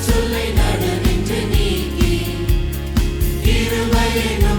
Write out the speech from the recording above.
சொல்லை நடுநின்று நீக்கி. இருமையினும்